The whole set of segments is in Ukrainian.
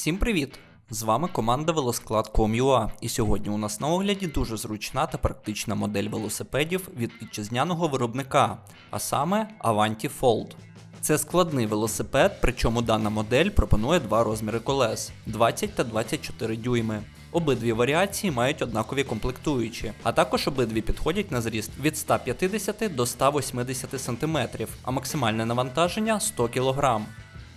Всім привіт! З вами команда Велосклад.com.ua і сьогодні у нас на огляді дуже зручна та практична модель велосипедів від вітчизняного виробника, а саме Avanti Fold. Це складний велосипед, причому дана модель пропонує два розміри колес 20 та 24 дюйми. Обидві варіації мають однакові комплектуючі, а також обидві підходять на зріст від 150 до 180 см, а максимальне навантаження 100 кг.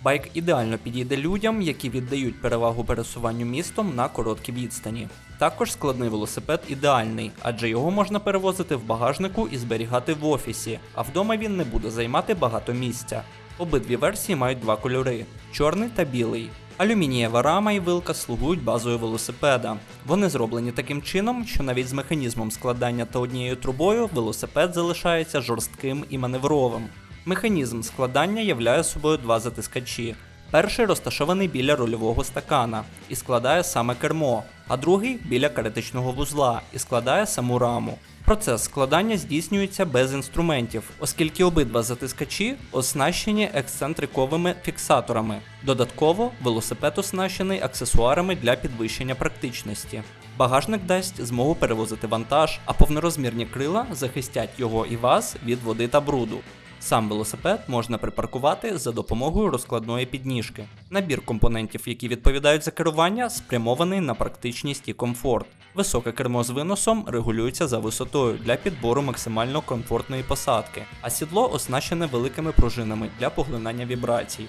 Байк ідеально підійде людям, які віддають перевагу пересуванню містом на короткі відстані. Також складний велосипед ідеальний, адже його можна перевозити в багажнику і зберігати в офісі, а вдома він не буде займати багато місця. Обидві версії мають два кольори чорний та білий. Алюмінієва рама і вилка слугують базою велосипеда. Вони зроблені таким чином, що навіть з механізмом складання та однією трубою велосипед залишається жорстким і маневровим. Механізм складання являє собою два затискачі. Перший розташований біля рульового стакана і складає саме кермо, а другий біля каретичного вузла і складає саму раму. Процес складання здійснюється без інструментів, оскільки обидва затискачі оснащені ексцентриковими фіксаторами. Додатково велосипед оснащений аксесуарами для підвищення практичності. Багажник дасть змогу перевозити вантаж, а повнорозмірні крила захистять його і вас від води та бруду. Сам велосипед можна припаркувати за допомогою розкладної підніжки. Набір компонентів, які відповідають за керування, спрямований на практичність і комфорт. Високе кермо з виносом регулюється за висотою для підбору максимально комфортної посадки, а сідло оснащене великими пружинами для поглинання вібрацій.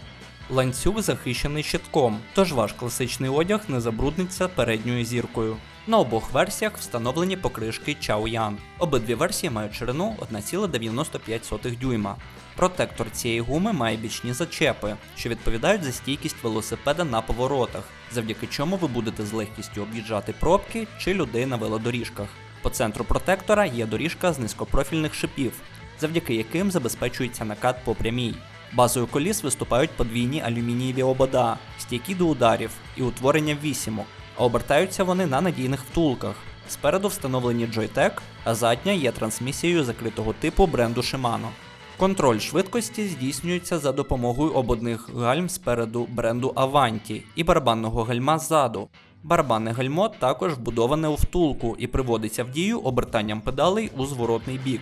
Ланцюг захищений щитком, тож ваш класичний одяг не забрудниться передньою зіркою. На обох версіях встановлені покришки Chaoyan. Обидві версії мають ширину 1,95 дюйма. Протектор цієї гуми має бічні зачепи, що відповідають за стійкість велосипеда на поворотах, завдяки чому ви будете з легкістю об'їжджати пробки чи людей на велодоріжках. По центру протектора є доріжка з низькопрофільних шипів, завдяки яким забезпечується накат по прямій. Базою коліс виступають подвійні алюмінієві обода, стійкі до ударів і утворення вісімок, а обертаються вони на надійних втулках. Спереду встановлені Joytech, а задня є трансмісією закритого типу бренду Shimano. Контроль швидкості здійснюється за допомогою ободних гальм спереду бренду Avanti і барабанного гальма ззаду. Барабанне гальмо також вбудоване у втулку і приводиться в дію обертанням педалей у зворотний бік.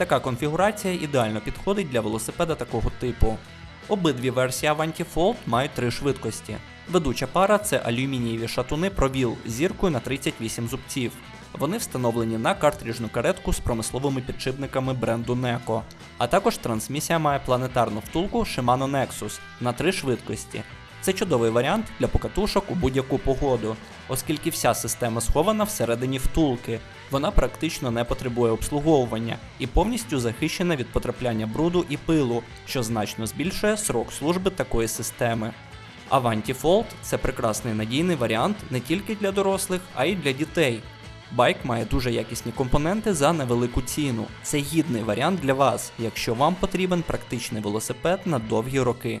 Така конфігурація ідеально підходить для велосипеда такого типу. Обидві версії Avanti Fold мають три швидкості. Ведуча пара це алюмінієві шатуни з зіркою на 38 зубців. Вони встановлені на картриджну каретку з промисловими підшипниками бренду Neco. А також трансмісія має планетарну втулку Shimano Nexus на три швидкості. Це чудовий варіант для покатушок у будь-яку погоду, оскільки вся система схована всередині втулки. Вона практично не потребує обслуговування і повністю захищена від потрапляння бруду і пилу, що значно збільшує срок служби такої системи. Avanti Fold – це прекрасний надійний варіант не тільки для дорослих, а й для дітей. Байк має дуже якісні компоненти за невелику ціну. Це гідний варіант для вас, якщо вам потрібен практичний велосипед на довгі роки.